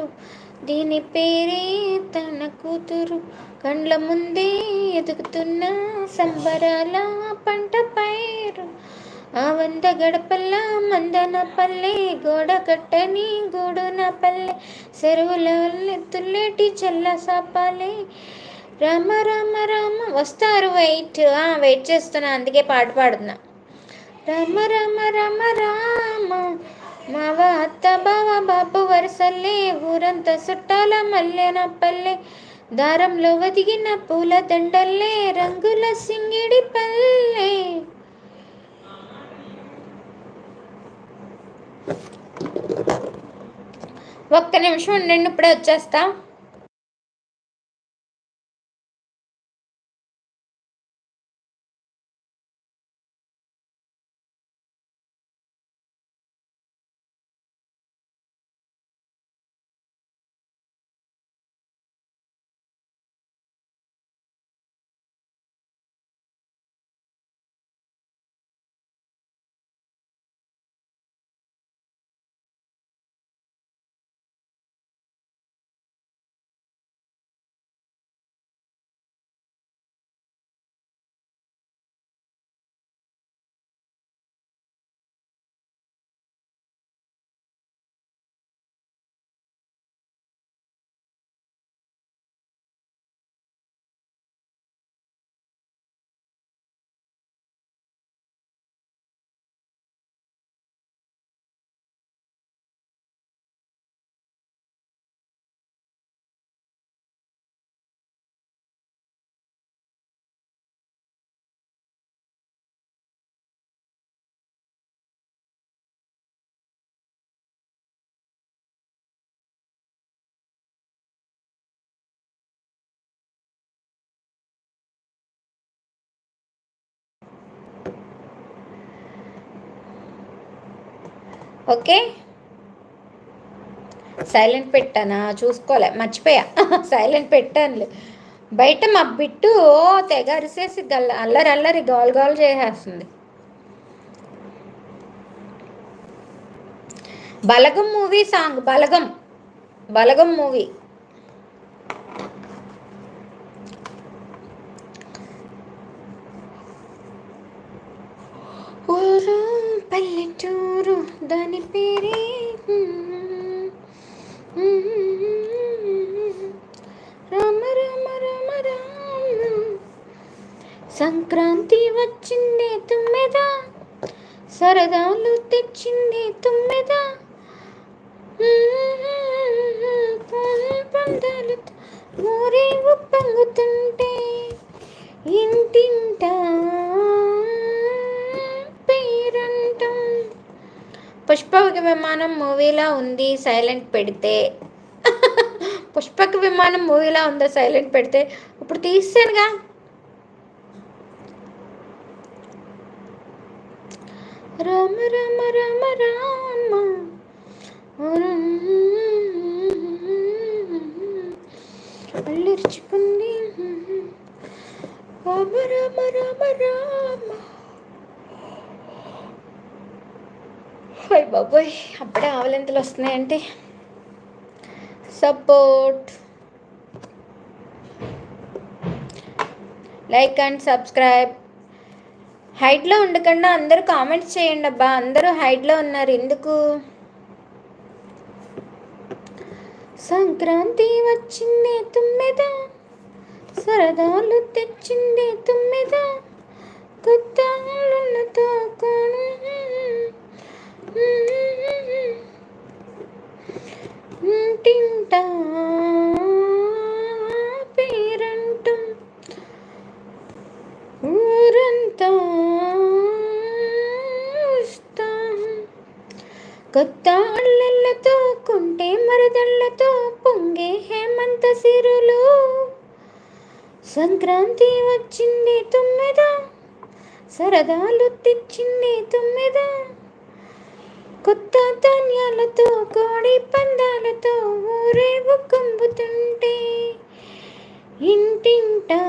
కూతురు. దీని పేరే తన కూతురు. కండ్ల ముందే ఎదుగుతున్న సంబరాల పంట పైరు. ఆ వంద గడపల్ల మందన పల్లె గోడ కట్టని గూడున పల్లె. చెరువుల ఎత్తులేటి చెల్ల సాపాలే. రామ రామ రామ వస్తారు వెయిట్ వెయిట్ చేస్తున్నా అందుకే పాట పాడుతున్నా. రామ రామ రామ రామ. మావ అత్త బావ బాపు వరసల్లే ఊరంతా చుట్టాల మల్లెన పల్లె. దారంలో వదిగిన పూల దండల్లే రంగుల సింగిడి పల్లె. ఒక్క నిమిషం ఉండండి ఇప్పుడే వచ్చేస్తా. ఓకే? సైలెంట్ పెట్టానా? చూసుకోలే మర్చిపోయా. సైలెంట్ పెట్టాను బయట మా బిట్టు తెగ అరిసేసి గల్ల అల్లరి అల్లరి గోల్ గోల్ చేసేస్తుంది. Balagam movie song Balagam. Balagam movie. ఊరు పల్లెటూరు దాని పేరే. రామ రామ రామ రామ. సంక్రాంతి వచ్చిందే తుమ్మెద. సరదాలు తెచ్చిందే తుమ్మెద. పందాలు ఊరే ఉప్పొంగుతుంటే. ఇంటి పుష్పక విమానం మూవీలా ఉంది సైలెంట్ పెడితే. పుష్పక విమానం మూవీలా ఉందా సైలెంట్ పెడితే? ఇప్పుడు తీసానుగా. రామ రామ రామ రామ. అల్లిరుచుకుంది రామ రామ రామ రామ. హాయ్ బాబోయ్ అప్పుడే ఆవలింతలు వస్తున్నాయంటే? సపోర్ట్ లైక్ అండ్ సబ్స్క్రైబ్ హైట్లో ఉండకుండా అందరూ కామెంట్స్ చేయండి అబ్బా. అందరూ హైట్లో ఉన్నారు. ఎందుకు? సంక్రాంతి వచ్చిందే తుమ్మెద. సరదాలు తెచ్చిందే తుమ్మెద. కొత్త తింటా పేరంటం ఊరంతా కొత్త అల్లెళ్ళతో కుంటే మరదళ్ళతో పొంగే హేమంత సిరులు. సంక్రాంతి వచ్చింది తుమ్మెద సరదాలు తెచ్చింది తుమ్మెదా. కొత్త ధాన్యాలతో కోడి పందాలతో ఊరేగు కంబుతుంటే ఇంటింటా